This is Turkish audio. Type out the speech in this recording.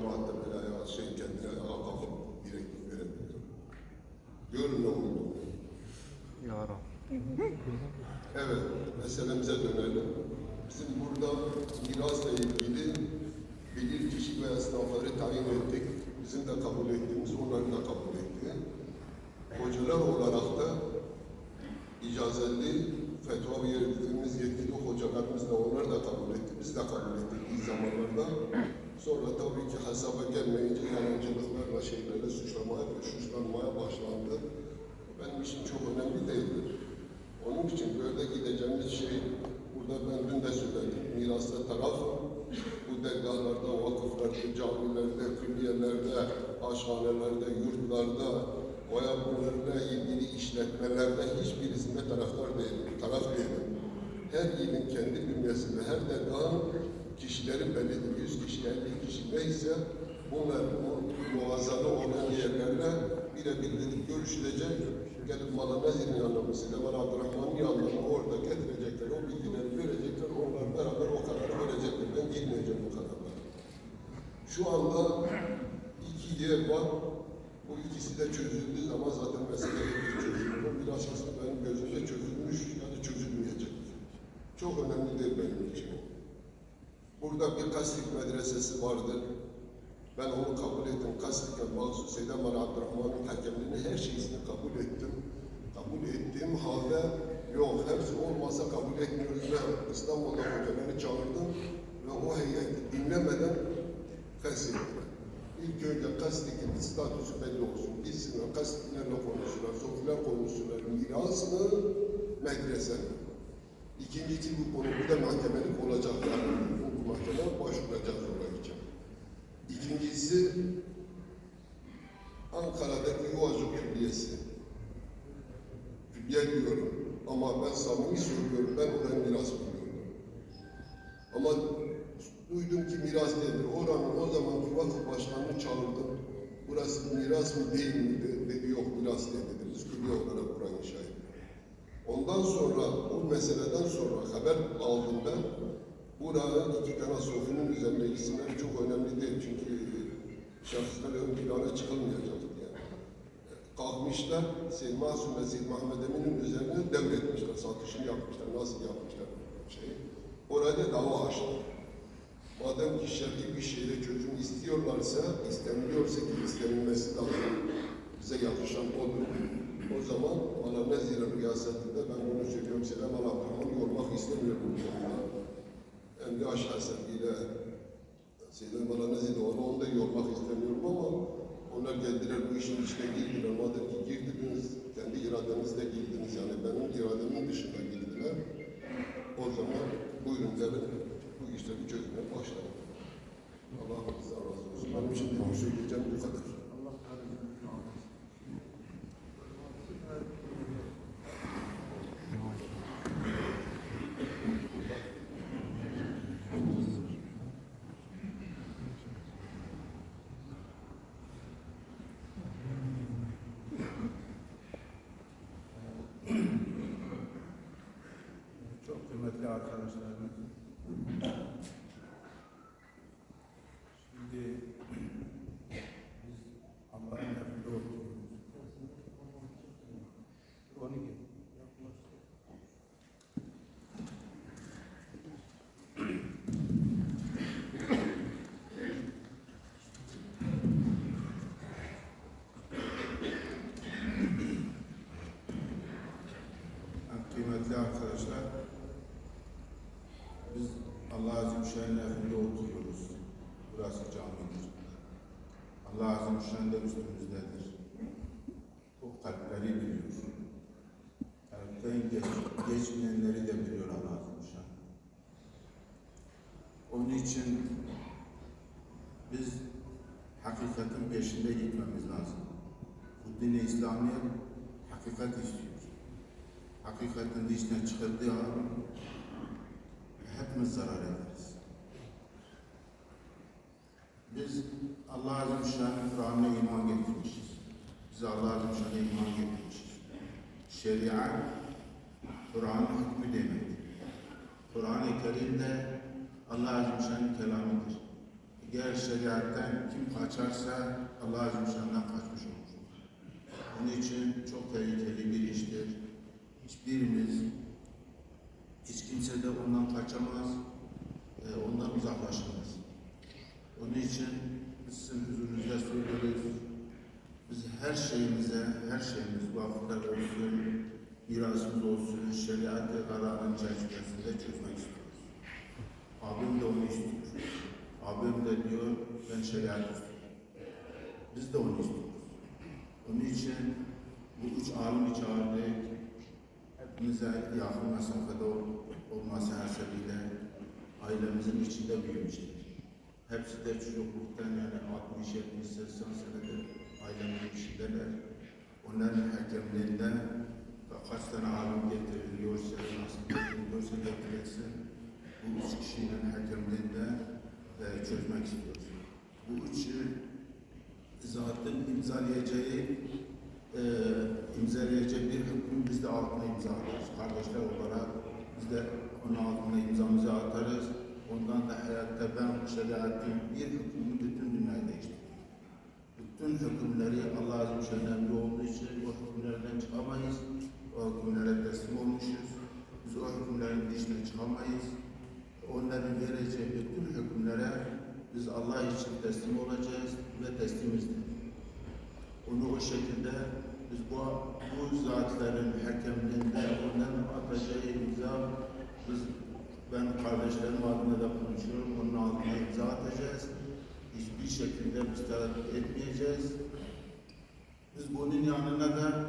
cemaatle böyle ayağa şey kendine ayağa kalkıp direktif verebiliyor. Görün ne oldu. Ya. Evet, meselemize dönelim. Bizim burada mirasla ilgili bilir kişi ve esnafları tayin ettik. Bizim de kabul ettiğimiz, onların da kabul ettiği. Hocalar olarak da icazetli fetva verdiğimiz yetkili hocalarımız da onlar da kabul etti. Biz de kabul ettik ilk zamanlarda. Sonra tabii ki hesaba gelmeyince yalancılıklarla şeylerle suçlamaya suçlanmaya başlandı. Benim için çok önemli değildir. Onun için böyle gideceğimiz şey, burada ben dün de söyledim, mirasta taraf, bu dergahlarda, vakıflarda, camilerde, külliyelerde, aşhanelerde, yurtlarda, veya bunlarla ilgili işletmelerde hiçbirisinde taraftar değilim, taraf değilim. Her ilin kendi bünyesinde, her dergahın kişileri bellidir. 100 kişi, 50 kişi neyse bunlar bu muazzalı olan yerlerle birebir dedik görüşülecek. Gelip Malanezir'in yanına mesela Bana Abdurrahman'ın yanına orada getirecekler, o bilgileri verecekler, onlar beraber o kararı verecekler. Ben girmeyeceğim bu kararlara. Şu anda iki yer var. Bu ikisi de çözüldüğü zaman zaten mesele çözülür. Biraz aslında benim gözümde çözülmüş ya da çözülmeyecek. Çok önemli değil benim için. Burada bir Kastik medresesi vardı. Ben onu kabul ettim. Kastik'e Mahsus Seydeman Abdurrahman'ın hakemliğini her şeyini kabul ettim. Kabul ettiğim halde yok hepsi olmasa kabul etmiyoruz ve İstanbul'da hocaları çağırdım ve o heyeti dinlemeden feshettim. İlk önce Kastik'in statüsü belli olsun. Gitsinler Kastiklerle konuşsunlar, Sofiler konuşsunlar. Miras mı, medrese mi? İkincisi bu konu, bu da samimi söylüyorum, ben oraya miras biliyorum. Ama duydum ki miras değildir. Oranın o zamanki vakıf başkanını çağırdım. Burası miras mı değil mi dedi, yok miras değil dedi. Biz külliye olarak burayı inşa ettik. Ondan sonra, bu meseleden sonra haber aldım ben. Burada iki tane sofinin üzerine isimler çok önemli değil çünkü şahıslar ön plana çıkılmayacak Seyyid Masum ve Muhammed Emin'in üzerine devretmişler, satışını yapmışlar, nasıl yapmışlar şey. Orada dava açtılar. Madem ki şer'i bir şeyle çözüm istiyorlarsa, istemiyorsa ki istenilmesi lazım. Bize yakışan odur. O zaman bana Nezire riyasetinde ben bunu söylüyorum. Selam Abdurrahman yormak istemiyorum. Emri Aşhasen ile Seyyidin bana Nezire onu onu da yormak istemiyorum geldiler bu işin içine girdiler. Madem ki girdiniz, kendi iradenizle girdiniz. Yani benim irademin dışında girdiler. O zaman buyurun gelin bu işleri çözmeye başlayalım. Allah razı olsun. Benim şimdi bu söyleyeceğim bu kadar. Kıymetli arkadaşlarım. Şimdi biz Allah'ın emrinde oturuyoruz. 12. Kıymetli arkadaşlar, biz Evinde oturuyoruz. Burası camidir. Allah Azimüşşan da üstümüzdedir. O kalpleri biliyor. Kalpten geç, geçmeyenleri de biliyor Allah Azimüşşan. Onun için biz hakikatin peşinde gitmemiz lazım. Bu din-i İslamiyet hakikat istiyor hakikatin dışına çıkıldığı an hepimiz zarar ederiz. Biz Allah Azze Şan'ın Kur'an'ına iman getirmişiz. Biz Allah Azze Şan'a iman getirmişiz. Şeriat, Kur'an'ın hükmü demektir. Kur'an-ı Kerim de Allah Azze Şan'ın kelamıdır. Eğer şeriatten kim kaçarsa Allah ve Celle'den kaçmış olur. Onun için çok tehlikeli bir iştir. Hiçbirimiz, hiç kimse de ondan kaçamaz, ondan uzaklaşamaz. Onun için biz sizin huzurunuzda söylüyoruz. Biz her şeyimize, her şeyimiz vakıflar olsun, mirasımız olsun, şeriat ve kararın çerçevesinde çözmek istiyoruz. Abim de onu istiyor. Abim de diyor, ben şeriat istiyorum. Biz de onu istiyoruz. Onun için bu üç alimi çağırdık. Hepimize yakın mesafede ol- olması hasebiyle ailemizin içinde büyümüştür. Hepsi de çocukluktan yani 60, 70, 80 senedir ailemin içindeler. Onların hakemliğinden kaç tane alim getiriliyorsa, nasıl getiriliyorsa getirilsin. Bu üç kişinin hakemliğinde e, çözmek istiyoruz. Bu üçü zatın imzalayacağı e, imzalayacağı bir hükmün biz de altına imza atarız. Kardeşler olarak biz de onun altına imzamızı atarız. Ondan da hayatta ben şeriatın bir hükmünü bütün dünyayı değiştirir. Bütün hükümleri Allah Azze ve Celle emri olduğu için o hükümlerden çıkamayız. O hükümlere teslim olmuşuz. Biz o hükümlerin dışına çıkamayız. Onların vereceği bütün hükümlere biz Allah için teslim olacağız ve teslimizdir. Onu o şekilde biz bu, bu zatların hakemliğinde onların ben kardeşlerim adına da konuşuyorum. Onun altına imza atacağız. Hiçbir şekilde tereddüt etmeyeceğiz. Biz bunun yanına da